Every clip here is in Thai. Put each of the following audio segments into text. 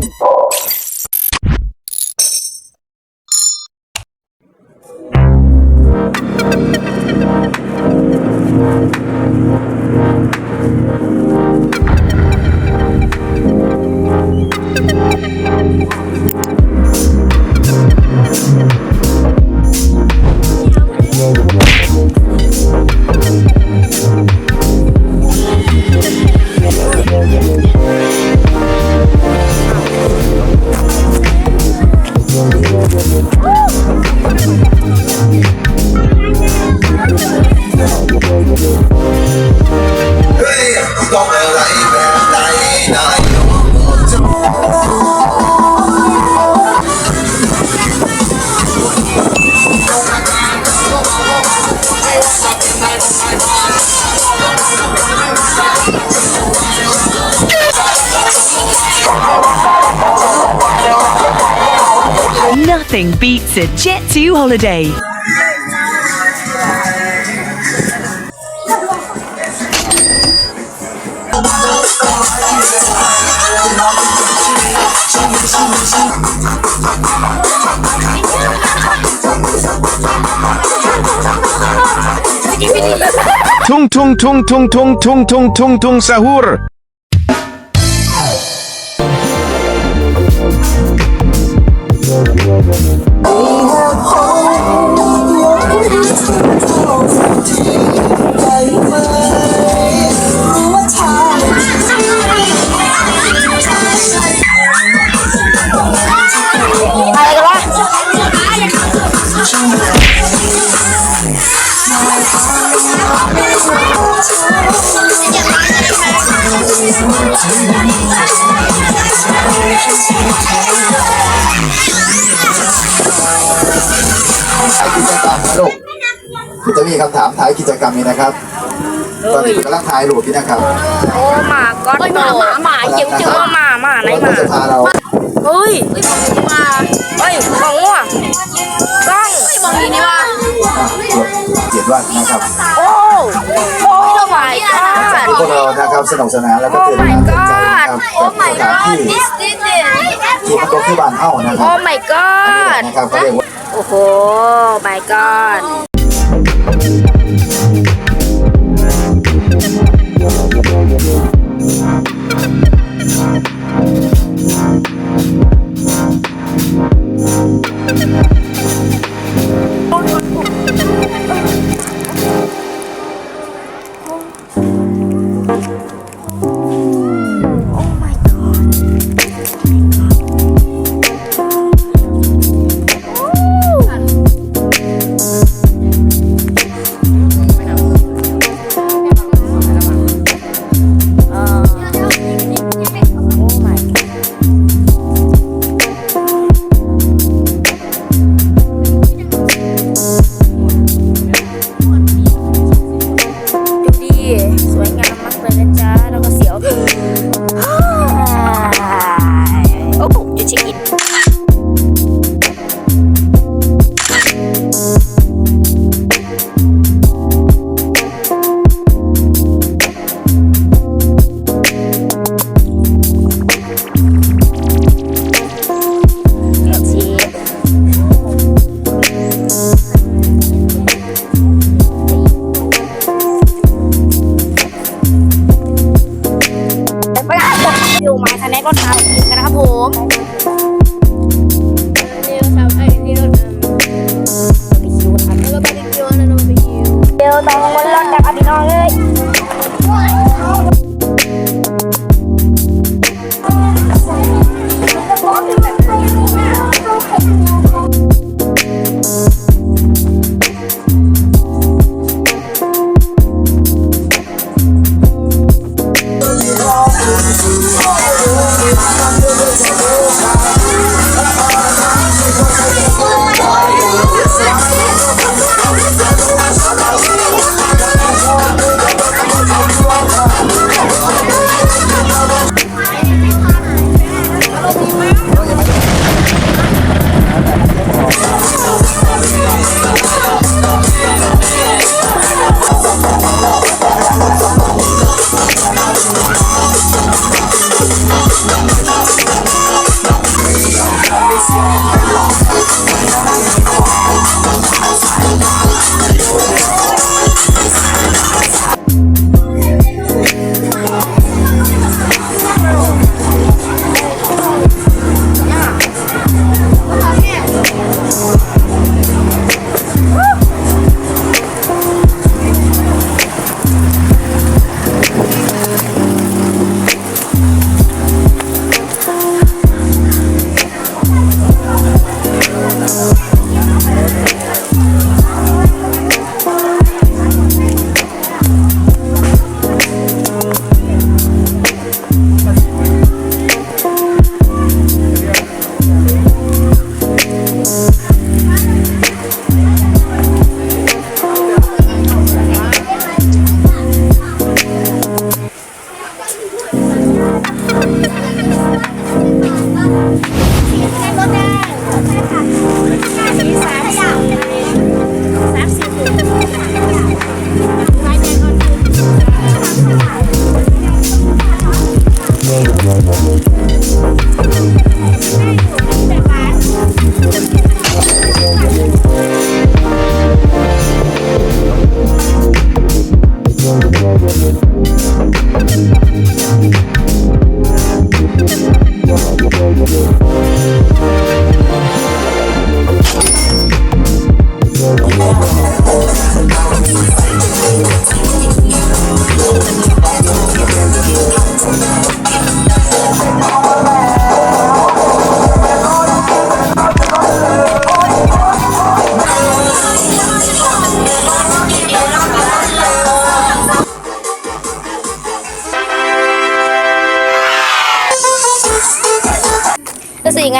people. Nothing beats a Jet2 holiday. Tung tung tung tung tung tung tung tung tung sahur. ถ่ายกิจกรรมนะลูกคุณจะมีคำถามถ่ายกิจกรรมนี้นะครับ ตอนนี้กำลังถ่ายรูปนี่นะครับโอ้หมาก็โอ้ยหมาหมาหมาเขียวเขียวหมาหมาไหนวันหนี้มาจะพาเราเฮ้ยเฮ้ยของมาเฮ้ยของว่ะกล้องเฮ้ยมองนี้นี่ว่าอะเขียนว่านะครับ โอ้โอ้ my god พวกเรานะครับสนุกสนานแล้วก็ตื่นมาตื่นใจนะครับกับสถานที่ที่มันก็คือบ้านเฮ้านะครับ โอ้ my god นะครับเขาเรียกว่าโอ้โห my god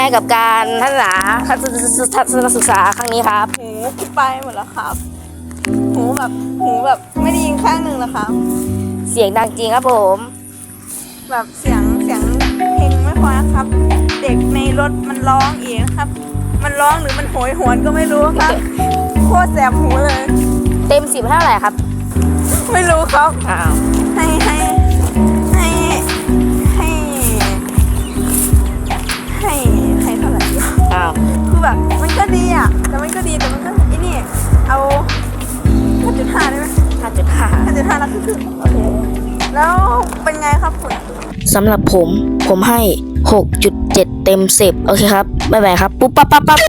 กยังไงกับการทัศนาทัศนทัศนศึกษาครั้งนี้ครับหูไปหมดแล้วครับ หูแบบหูแบบไม่ได้ยินข้างหนึ่งแล้วครับ เสียงดังจริงครับผม แบบเสียงเสียงเพลงไม่พอนะครับ เด็กในรถมันร้องเองครับ มันร้องหรือมันโหยหวนก็ไม่รู้ครับ โคตรแสบหูเลย เต็มสิบเท่าไหร่ครับ ไม่รู้ครับอ้าวาวคือแบบมันก็ดีอะ แต่มันก็ดีแต่มันก็ไอ้นี่ เอา5.5ได้ไหมห้าจุดห้า5.5แล้วคือคือโอเคแล้วเป็นไงครับคุณสำหรับผมผมให้ 6.7 เต็ม10โอเคครับ บ๊ายบายครับ ปุ๊บปั๊บปั๊บปั๊บ